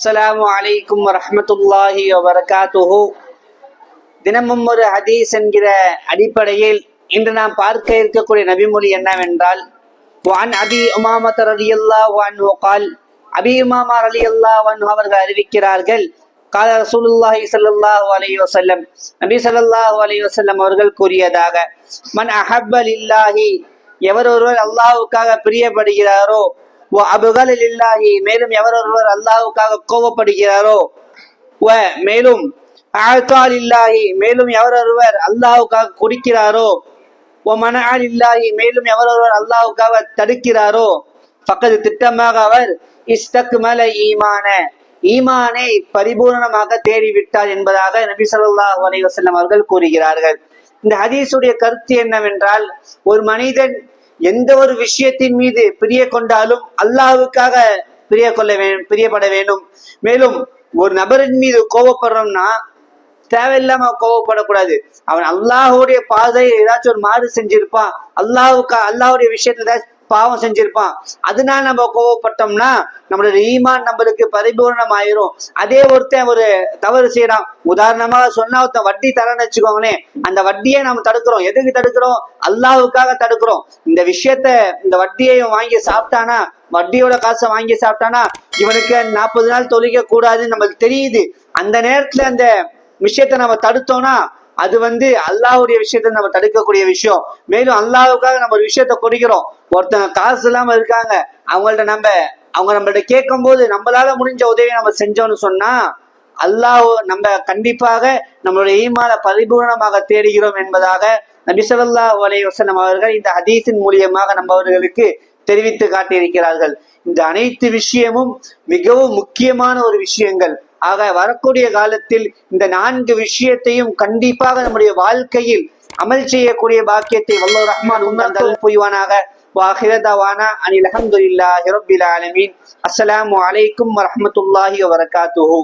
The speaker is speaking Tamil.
அஸ்லாம் வலைக்கும் வரமத்துல்லாஹி வபரகாத்துஹு. தினமும் ஒரு ஹதீஸ் என்கிற அடிப்படையில் இன்று நாம் பார்க்க இருக்கக்கூடிய நபிமொழி என்னவென்றால் வான் அபி உமாமத் அலி அல்லா வான் கால் அபி உமாமார் அலி அல்லா வான் அவர்கள் அறிவிக்கிறார்கள். கால ரசூலுல்லாஹி சல்லாஹூ அலி வசல்லம் நபி சல்லாஹூ அலி வசல்லம் அவர்கள் கூறியதாக மன் அஹப் அலில்லாஹி எவர் ஒருவர் அல்லாஹுக்காக பிரியப்படுகிறாரோ அபுகலில் இல்லாஹி மேலும் எவர் ஒருவர் கோபப்படுகிறாரோ வ மேலும் ஆழ்த்தால் இல்லாஹி மேலும் எவர் ஒருவர் அல்லாஹ்வுக்காக குடிக்கிறாரோ ஓ மனஆல் இல்லாஹி மேலும் எவர் ஒருவர் அல்லாஹ்வுக்காக தடுக்கிறாரோ பக்கத்து திட்டமாக அவர் இஸ்தக்மல ஈமான ஈமானை பரிபூரணமாக தேடிவிட்டார் என்பதாக நபி ஸல்லல்லாஹு அலைஹி அவர்கள் கூறுகிறார்கள். இந்த ஹதீஸுடைய கருத்து என்னவென்றால் ஒரு மனிதன் எந்த ஒரு விஷயத்தின் மீது பிரிய கொண்டாலும் அல்லாஹ்வுக்காக பிரிய கொள்ள வேண்டும் பிரியப்பட வேண்டும். மேலும் ஒரு நபரின் மீது கோவப்படுறோம்னா தேவையில்லாம கோவப்படக்கூடாது. அவன் அல்லாஹுடைய பாதையை ஏதாச்சும் ஒரு மாறு செஞ்சிருப்பான். அல்லாஹுக்கா அல்லாஹுடைய விஷயத்துல ஏதாச்சும் பாவம் செஞ்சிருப்பான். அதனால நம்ம கோவப்பட்டோம்னா நம்மளோட ஈமான் நம்மளுக்கு பரிபூர்ணம் ஆயிரும் அதே ஒருத்தன் ஒரு தவறு செய்யறான் உதாரணமாக சொன்னா ஒருத்தன் வட்டி தரேன்னு வச்சுக்கோங்களேன். அந்த வட்டியை நம்ம தடுக்கிறோம். எதுக்கு தடுக்கிறோம்? அல்லாவுக்காக தடுக்கிறோம். இந்த விஷயத்த இந்த வட்டியையும் வாங்கி சாப்பிட்டானா வட்டியோட காசை வாங்கி சாப்பிட்டானா இவனுக்கு நாற்பது நாள் தொழிக்க கூடாதுன்னு நம்மளுக்கு தெரியுது. அந்த நேரத்துல அந்த விஷயத்த நம்ம தடுத்தோம்னா அது வந்து அல்லாஹ்வுடைய விஷயத்த நம்ம தடுக்கக்கூடிய விஷயம். மேலும் அல்லாவுக்காக நம்ம ஒரு விஷயத்த கொடுக்கிறோம். ஒருத்தங்க காசு இல்லாம இருக்காங்க. அவங்கள்ட்ட நம்ம அவங்க நம்மள்ட்ட கேட்கும் போது நம்மளால முடிஞ்ச உதவியை நம்ம செஞ்சோம்னு சொன்னா அல்லாஹ் நம்ம கண்டிப்பாக நம்மளுடைய ஈமால பரிபூர்ணமாக தேடுகிறோம் என்பதாக நபி ஸல்லல்லாஹு அலைஹி அவர்கள் இந்த ஹதீஸின் மூலியமாக நம்ம அவர்களுக்கு தெரிவித்து காட்டியிருக்கிறார்கள். இந்த அனைத்து விஷயமும் மிகவும் முக்கியமான ஒரு விஷயங்கள். ஆக வரக்கூடிய காலத்தில் இந்த நான்கு விஷயத்தையும் கண்டிப்பாக நம்முடைய வாழ்க்கையில் அமல் செய்யக்கூடிய பாக்கியத்தை வல்லோ ரஹ்மான் உன்னதல் புய்வானாக வாஹிரதவானா அனில் அஹமதுல்லாஹி ரப்பில் ஆலமீன். அஸ்ஸலாமு அலைக்கும் வரஹ்மத்துல்லாஹி வபரகாத்துஹு.